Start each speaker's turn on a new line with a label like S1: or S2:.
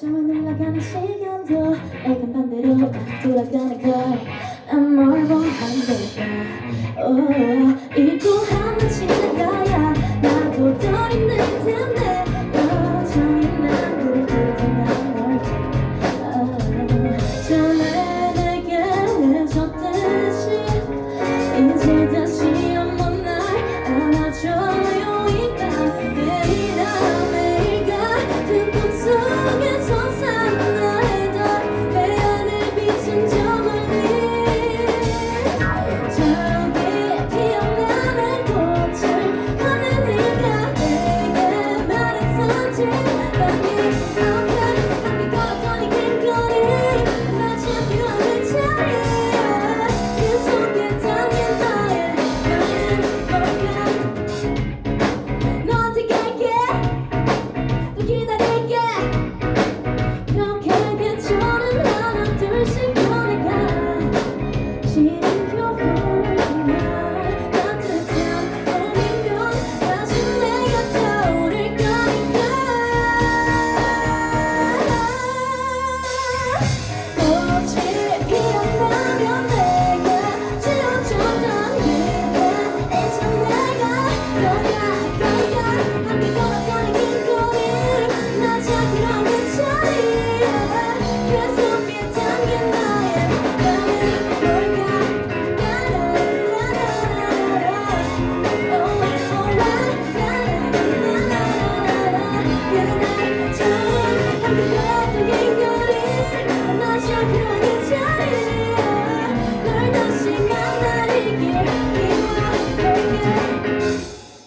S1: 춤은 흘러가는 시간도 내겐 반대로 돌아가는 걸 난 멀고 한데도 잊고 Thank you.